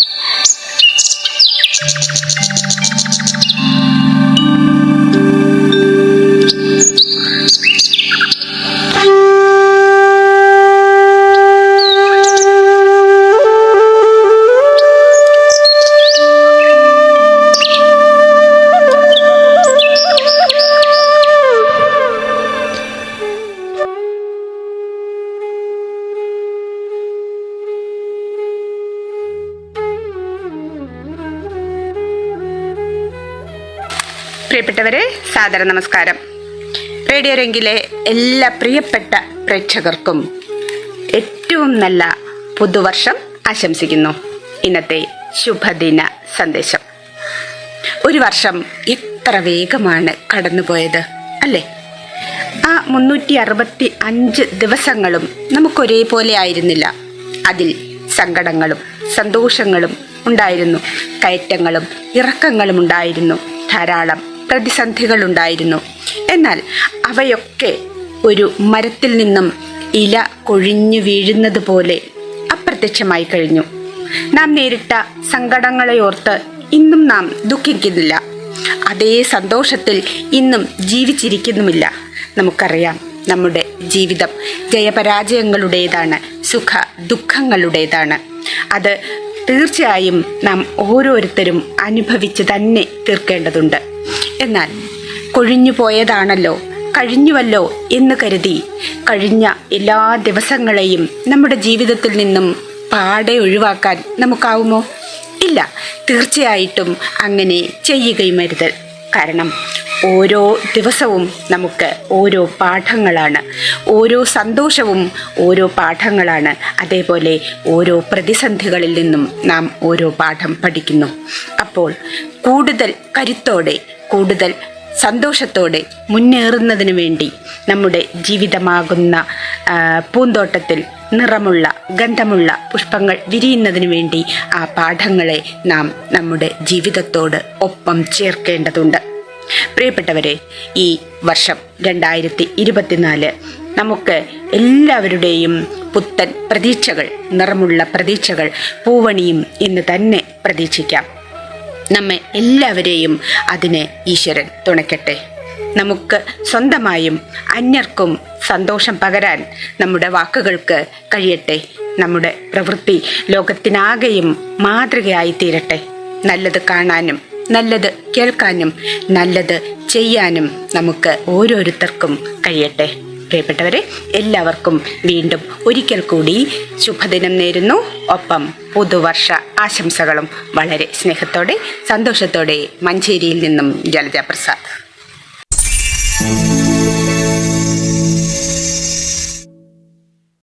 Thank you. പ്രിയപ്പെട്ടവരെ സാദര നമസ്കാരം. Radio രംഗിലെ എല്ലാ പ്രിയപ്പെട്ട പ്രേക്ഷകർക്കും ഏറ്റവും നല്ല പുതുവർഷം ആശംസിക്കുന്നു. ഇന്നത്തെ ശുഭദിന സന്ദേശം. ഒരു വർഷം എത്ര വേഗമാണ് കടന്നുപോയത് അല്ലേ? ആ മുന്നൂറ്റി അറുപത്തി അഞ്ച് ദിവസങ്ങളും നമുക്കൊരേപോലെ ആയിരുന്നില്ല. അതിൽ സങ്കടങ്ങളും സന്തോഷങ്ങളും ഉണ്ടായിരുന്നു. കയറ്റങ്ങളും ഇറക്കങ്ങളും ഉണ്ടായിരുന്നു. ധാരാളം പ്രതിസന്ധികൾ ഉണ്ടായിരുന്നു എന്നാൽ അവയൊക്കെ ഒരു മരത്തിൽ നിന്നും ഇല കൊഴിഞ്ഞു വീഴുന്നത് പോലെ അപ്രത്യക്ഷമായി കഴിഞ്ഞു. നാം നേരിട്ട സങ്കടങ്ങളെ ഓർത്ത് ഇന്നും നാം ദുഃഖിക്കുന്നില്ല. അതേ സന്തോഷത്തിൽ ഇന്നും ജീവിച്ചിരിക്കുന്നുമില്ല. നമുക്കറിയാം നമ്മുടെ ജീവിതം ജയപരാജയങ്ങളുടേതാണ് സുഖ ദുഃഖങ്ങളുടേതാണ്. അത് തീർച്ചയായും നാം ഓരോരുത്തരും അനുഭവിച്ച് തന്നെ തീർക്കേണ്ടതുണ്ട്. എന്നാൽ കൊഴിഞ്ഞു പോയതാണല്ലോ കഴിഞ്ഞുവല്ലോ എന്ന് കരുതി കഴിഞ്ഞ എല്ലാ ദിവസങ്ങളെയും നമ്മുടെ ജീവിതത്തിൽ നിന്നും പാടെ ഒഴിവാക്കാൻ നമുക്കാവുമോ? ഇല്ല തീർച്ചയായിട്ടും അങ്ങനെ ചെയ്യുകയും അരുത് കാരണം ഓരോ ദിവസവും നമുക്ക് ഓരോ പാഠങ്ങളാണ്. ഓരോ സന്തോഷവും ഓരോ പാഠങ്ങളാണ്. അതേപോലെ ഓരോ പ്രതിസന്ധികളിൽ നിന്നും നാം ഓരോ പാഠം പഠിക്കുന്നു. അപ്പോൾ കൂടുതൽ കരുത്തോടെ കൂടുതൽ സന്തോഷത്തോടെ മുന്നേറുന്നതിനു വേണ്ടി നമ്മുടെ ജീവിതമാകുന്ന പൂന്തോട്ടത്തിൽ നിറമുള്ള ഗന്ധമുള്ള പുഷ്പങ്ങൾ വിരിയുന്നതിന് വേണ്ടി ആ പാഠങ്ങളെ നാം നമ്മുടെ ജീവിതത്തോട് ഒപ്പം ചേർക്കേണ്ടതുണ്ട്. പ്രിയപ്പെട്ടവരെ ഈ വർഷം രണ്ടായിരത്തി ഇരുപത്തിനാല് നമുക്ക് എല്ലാവരുടെയും പുത്തൻ പ്രതീക്ഷകൾ നിറമുള്ള പ്രതീക്ഷകൾ പൂവണിയും എന്ന് തന്നെ പ്രതീക്ഷിക്കാം. നമ്മെ എല്ലാവരെയും അതിന് ഈശ്വരൻ തുണയ്ക്കട്ടെ. നമുക്ക് സ്വന്തമായും അന്യർക്കും സന്തോഷം പകരാൻ നമ്മുടെ വാക്കുകൾക്ക് കഴിയട്ടെ. നമ്മുടെ പ്രവൃത്തി ലോകത്തിനാകെയും മാതൃകയായി തീരട്ടെ. നല്ലത് കാണാനും നല്ലത് കേൾക്കാനും നല്ലത് ചെയ്യാനും നമുക്ക് ഓരോരുത്തർക്കും കഴിയട്ടെ. പ്രിയപ്പെട്ടവരെ എല്ലാവർക്കും വീണ്ടും ഒരിക്കൽ കൂടി ശുഭദിനം നേരുന്നു. ഒപ്പം പുതുവർഷ ആശംസകളും വളരെ സ്നേഹത്തോടെ സന്തോഷത്തോടെ മഞ്ചേരിയിൽ നിന്നും ജലജ പ്രസാദ്.